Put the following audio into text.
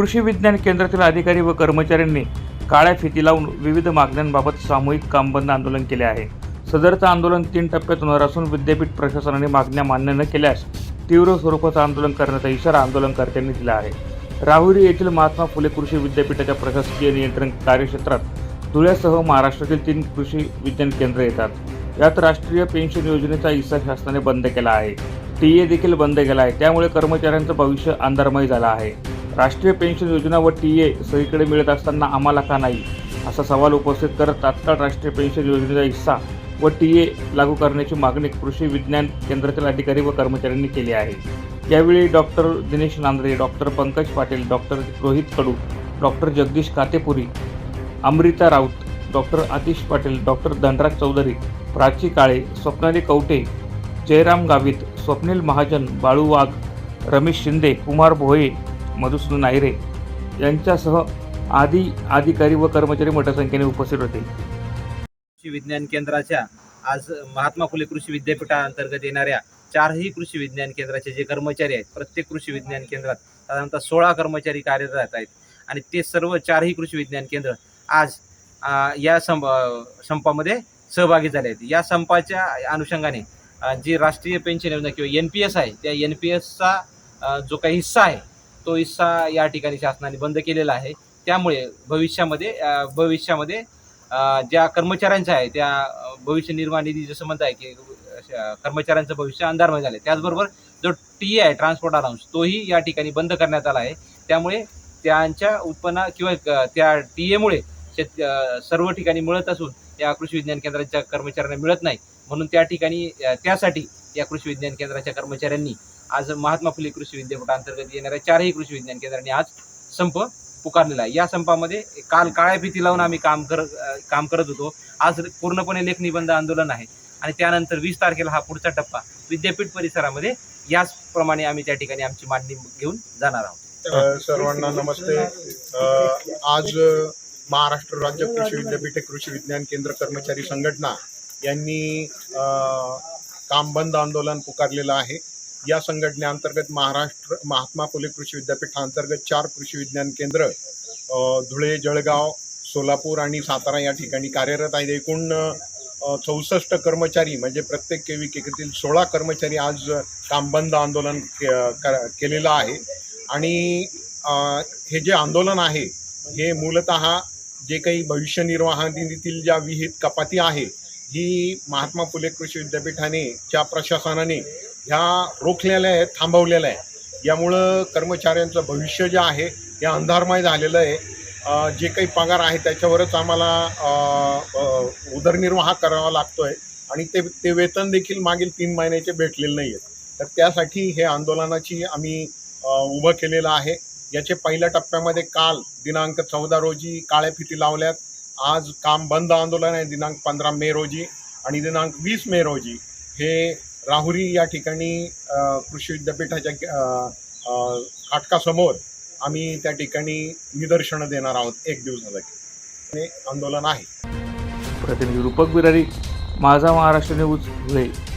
कृषी विज्ञान केंद्रातील अधिकारी व कर्मचाऱ्यांनी काळ्या फिती लावून विविध मागण्यांबाबत सामूहिक कामबंद आंदोलन केले आहे. सदरचं आंदोलन तीन टप्प्यात होणार असून विद्यापीठ प्रशासनाने मागण्या मान्य न केल्यास तीव्र स्वरूपाचं आंदोलन करण्याचा इशारा आंदोलनकर्त्यांनी दिला आहे. राहुरी येथील महात्मा फुले कृषी विद्यापीठाच्या प्रशासकीय नियंत्रण कार्यक्षेत्रात धुळ्यासह महाराष्ट्रातील तीन कृषी विज्ञान केंद्र येतात. यात राष्ट्रीय पेन्शन योजनेचा हिस्सा शासनाने बंद केला आहे. टी ए देखील बंद केला आहे. त्यामुळे कर्मचाऱ्यांचं भविष्य अंधारमय झालं आहे. राष्ट्रीय पेन्शन योजना व टी ए सगळीकडे मिळत असताना आम्हाला का नाही? असा सवाल उपस्थित करत तात्काळ राष्ट्रीय पेन्शन योजनेचा हिस्सा व टी ए लागू करण्याची मागणी कृषी विज्ञान केंद्रातील अधिकारी व कर्मचाऱ्यांनी केली आहे. यावेळी doctor Dinesh Nandre doctor Pankaj Patil doctor Rohit Kadu doctor Jagdish Katepuri Amruta Raut doctor Atish Patil doctor Dhanraj Chaudhari Prachi Kale Swapnali Kavte Jayram Gavit Swapnil Mahajan Balu Wagh Ramesh Shinde Kumar Bhoye Madhusudan Nayre यांच्यासह आदी अधिकारी व कर्मचारी मोठ्या संख्येने उपस्थित होते. कृषी विज्ञान केंद्राच्या आज महात्मा फुले कृषी विद्यापीठाअंतर्गत येणाऱ्या चारही कृषी विज्ञान केंद्राचे जे कर्मचारी आहेत प्रत्येक कृषी विज्ञान केंद्रात साधारणतः सोळा कर्मचारी कार्यरत आहेत आणि ते सर्व चारही कृषी विज्ञान केंद्र आज या संप संपामध्ये सहभागी झाले आहेत. या संपाच्या अनुषंगाने जी राष्ट्रीय पेन्शन योजना किंवा एन पी एस आहे त्या एन पी एसचा जो काही हिस्सा आहे तो हिस्सा या ठिकाणी शासनाने बंद केलेला आहे. त्यामुळे भविष्यामध्ये भविष्यामध्ये ज्या कर्मचाऱ्यांचं आहे त्या भविष्य निर्वाह निधी जसं म्हणत आहे की कर्मचाऱ्यांचं भविष्य अंधारमय आहे त्याचबरोबर जो टी आहे ट्रान्सपोर्ट अलाउन्स तोही या ठिकाणी बंद करण्यात आला आहे. त्यामुळे त्यांच्या उत्पन्न किंवा त्या टी एमुळे शेत सर्व ठिकाणी मिळत असून या कृषी विज्ञान केंद्राच्या कर्मचाऱ्यांना मिळत नाही. म्हणून त्या ठिकाणी त्यासाठी या कृषी विज्ञान केंद्राच्या कर्मचाऱ्यांनी आज महात्मा फुले कृषी विद्यापीठाअंतर्गत येणाऱ्या चारही कृषी विज्ञान केंद्रांनी आज संप पुकारलेला आहे. या संपामध्ये काल काळ्या भीती लावून आम्ही काम कर काम करत होतो. आज पूर्णपणे लेखनिबंध आंदोलन आहे. आणि त्यानंतर वीस तारखेला हा पुढचा टप्पा विद्यापीठ परिसरामध्ये याचप्रमाणे आम्ही त्या ठिकाणी आमची मांडणी घेऊन जाणार आहोत. सर्वांना नमस्ते. आज महाराष्ट्र राज्य कृषी विद्यापीठ कृषी विज्ञान केंद्र कर्मचारी संघटना यांनी काम बंद आंदोलन पुकारलेलं आहे. या संघटनेअंतर्गत महाराष्ट्र महात्मा फुले कृषी विद्यापीठाअंतर्गत चार कृषी विज्ञान केंद्र धुळे जळगाव सोलापूर आणि सातारा या ठिकाणी कार्यरत आहेत. एकूण चौसष्ट कर्मचारी म्हणजे प्रत्येक केविकेतील सोळा कर्मचारी आज काम बंद आंदोलन के- कर- केलेलं आहे. आणि हे जे आंदोलन आहे हे मूलत जे काही भविष्य निर्वाह निधीतील ज्या विहित कपाती आहे ही महात्मा फुले कृषी विद्यापीठाने च्या प्रशासनाने ह्या रोखलेल्या आहेत थांबवलेल्या आहे यामुळं कर्मचाऱ्यांचं भविष्य जे आहे हे अंधारमय झालेलं आहे. जे काही पगार आहे त्याच्यावरच आम्हाला उदरनिर्वाह करावा लागतो आहे आणि ते ते वेतन देखील मागील तीन महिन्याचे भेटलेले नाही आहेत तर त्यासाठी हे आंदोलनाची आम्ही उभं केलेलं आहे. याचे पहिल्या टप्प्यामध्ये काल दिनांक चौदा रोजी काळ्या फिती लावल्यात. आज काम बंद आंदोलन आहे दिनांक पंधरा मे रोजी आणि दिनांक वीस मे रोजी. हे राहुरी या ठिकाणी कृषी विद्यापीठाच्या अ, आम्ही त्या ठिकाणी निदर्शनं देणार आहोत एक दिवसासाठी. हे आंदोलन आहे. प्रतिनिधी रूपक बिरारी माझा महाराष्ट्र न्यूज धुळे.